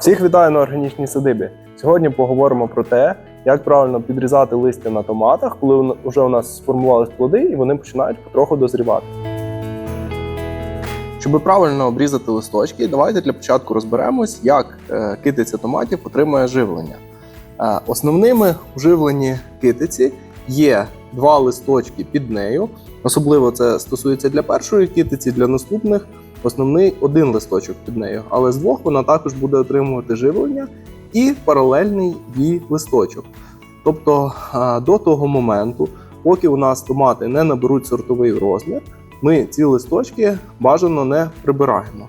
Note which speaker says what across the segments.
Speaker 1: Всіх вітаю на органічній садибі. Сьогодні поговоримо про те, як правильно підрізати листя на томатах, коли вже у нас сформувались плоди і вони починають потроху дозрівати. Щоб правильно обрізати листочки, давайте для початку розберемось, як е, китиця томатів отримує живлення. Е, Основними у живленні китиці є два листочки під нею. Особливо це стосується для першої китиці, для наступних основний один листочок під нею, але з двох вона також буде отримувати живлення і паралельний їй листочок. Тобто до того моменту, поки у нас томати не наберуть сортовий розмір, ми ці листочки бажано не прибираємо.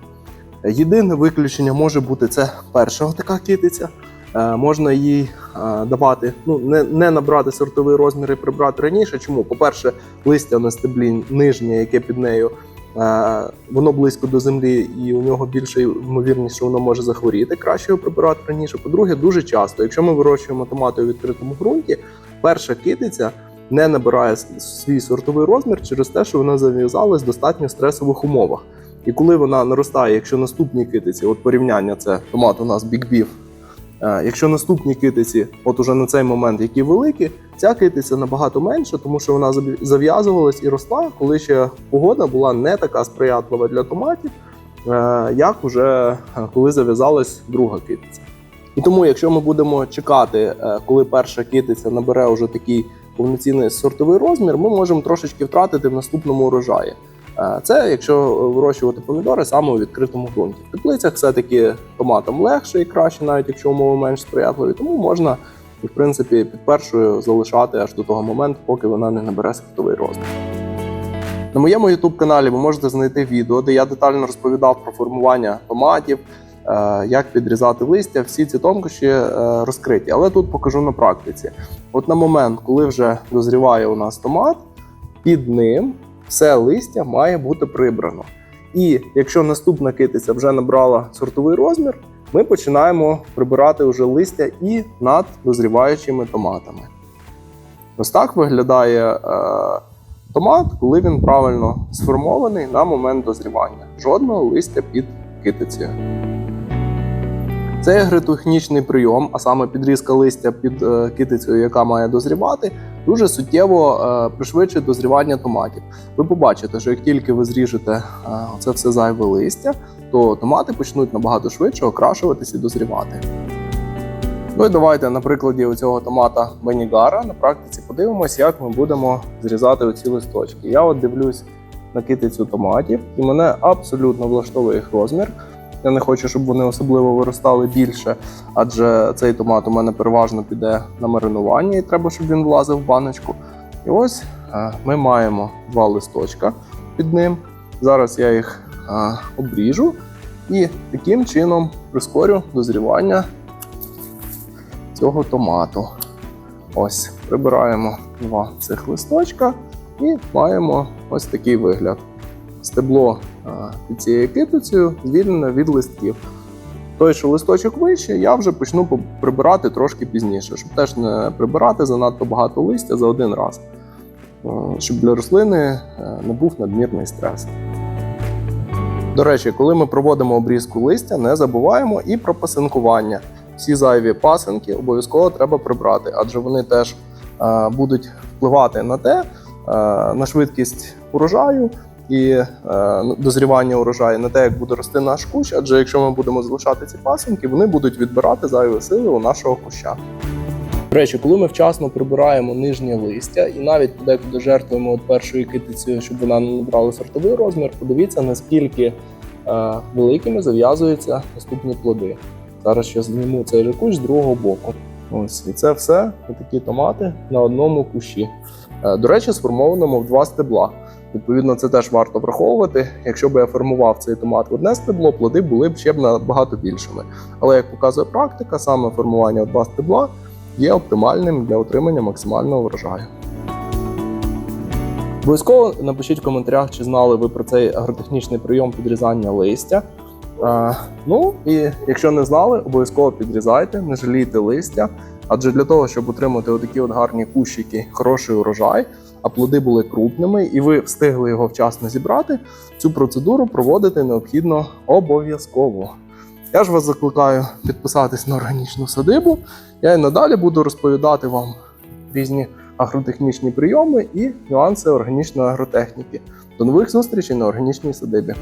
Speaker 1: Єдине виключення може бути це перша така китиця. Е, Можна їй е, давати, ну не, не набрати сортовий розмір і прибрати раніше. Чому? По-перше, листя на стеблі нижнє, яке під нею, е, воно близько до землі, і у нього більше ймовірність, що воно може захворіти. Краще його прибирати раніше. По-друге, дуже часто, якщо ми вирощуємо томати у відкритому ґрунті, перша китиця не набирає свій сортовий розмір через те, що вона зав'язалась в достатньо стресових умовах. І коли вона наростає, якщо наступні китиці, от порівняння це томат у нас Е, Якщо наступні китиці, от уже на цей момент, які великі, ця китиця набагато менша, тому що вона зав'язувалась і росла, коли ще погода була не така сприятлива для томатів, е, як уже е, коли зав'язалась друга китиця. І тому, якщо ми будемо чекати, е, коли перша китиця набере вже такий повноцінний сортовий розмір, ми можемо трошечки втратити в наступному урожаї. Це якщо вирощувати помідори саме у відкритому ґрунті. В теплицях все-таки томатам легше і краще, навіть якщо умови менш сприятливі, тому можна в принципі під першою залишати аж до того моменту, поки вона не набере сортовий розмір. На моєму youtube каналі ви можете знайти відео, де я детально розповідав про формування томатів, е, як підрізати листя. Всі ці тонкощі е, розкриті, але тут покажу на практиці. От на момент, коли вже дозріває у нас томат, під ним все листя має бути прибрано. І якщо наступна китиця вже набрала сортовий розмір, ми починаємо прибирати вже листя і над дозріваючими томатами. Ось так виглядає е, томат, коли він правильно сформований на момент дозрівання. Жодного листя під китицею. Це агротехнічний прийом, а саме підрізка листя під е, китицею, яка має дозрівати, дуже суттєво е, пришвидшить дозрівання томатів. Ви побачите, що як тільки ви зріжете е, це все зайве листя, то томати почнуть набагато швидше окрашуватися і дозрівати. Ну і давайте на прикладі цього томата Бенігара на практиці подивимось, як ми будемо зрізати оці листочки. Я от дивлюсь на китицю томатів, і мене абсолютно влаштовує їх розмір. Я не хочу, щоб вони особливо виростали більше, адже цей томат у мене переважно піде на маринування, і треба, щоб він влазив в баночку. І ось е, ми маємо два листочка під ним. Зараз я їх е, обріжу і таким чином прискорю дозрівання цього томату. Ось, прибираємо два цих листочка і маємо ось такий вигляд. Стебло е, під цією китицею звільнене від листків. Той, що листочок вище, я вже почну по- прибирати трошки пізніше, щоб теж не прибирати занадто багато листя за один раз, Е, щоб для рослини не був надмірний стрес. До речі, коли ми проводимо обрізку листя, не забуваємо і про пасинкування. Всі зайві пасинки обов'язково треба прибрати, адже вони теж е, будуть впливати на те, на швидкість урожаю і е, дозрівання урожаю, на те, як буде рости наш кущ. Адже якщо ми будемо залишати ці пасинки, вони будуть відбирати зайві сили у нашого куща. До речі, коли ми вчасно прибираємо нижнє листя і навіть подекуди жертвуємо от першою китицею, щоб вона не набрала сортовий розмір, подивіться, наскільки е, великими зав'язуються наступні плоди. Зараз я зніму цей же кущ з другого боку. Ось і це все такі томати на одному кущі. Е, До речі, сформованому в два стебла. Відповідно, це теж варто враховувати. Якщо б я формував цей томат в одне стебло, плоди були б ще б набагато більшими. Але як показує практика, саме формування в два стебла є оптимальним для отримання максимального врожаю. Обов'язково напишіть в коментарях, чи знали ви про цей агротехнічний прийом підрізання листя. Е, ну і якщо не знали, обов'язково підрізайте, не жалійте листя. Адже для того, щоб отримати отакі от гарні кущики, хороший урожай, а плоди були крупними, і ви встигли його вчасно зібрати, цю процедуру проводити необхідно обов'язково. Я ж вас закликаю підписатись на органічну садибу. Я і надалі буду розповідати вам різні агротехнічні прийоми і нюанси органічної агротехніки. До нових зустрічей на органічній садибі.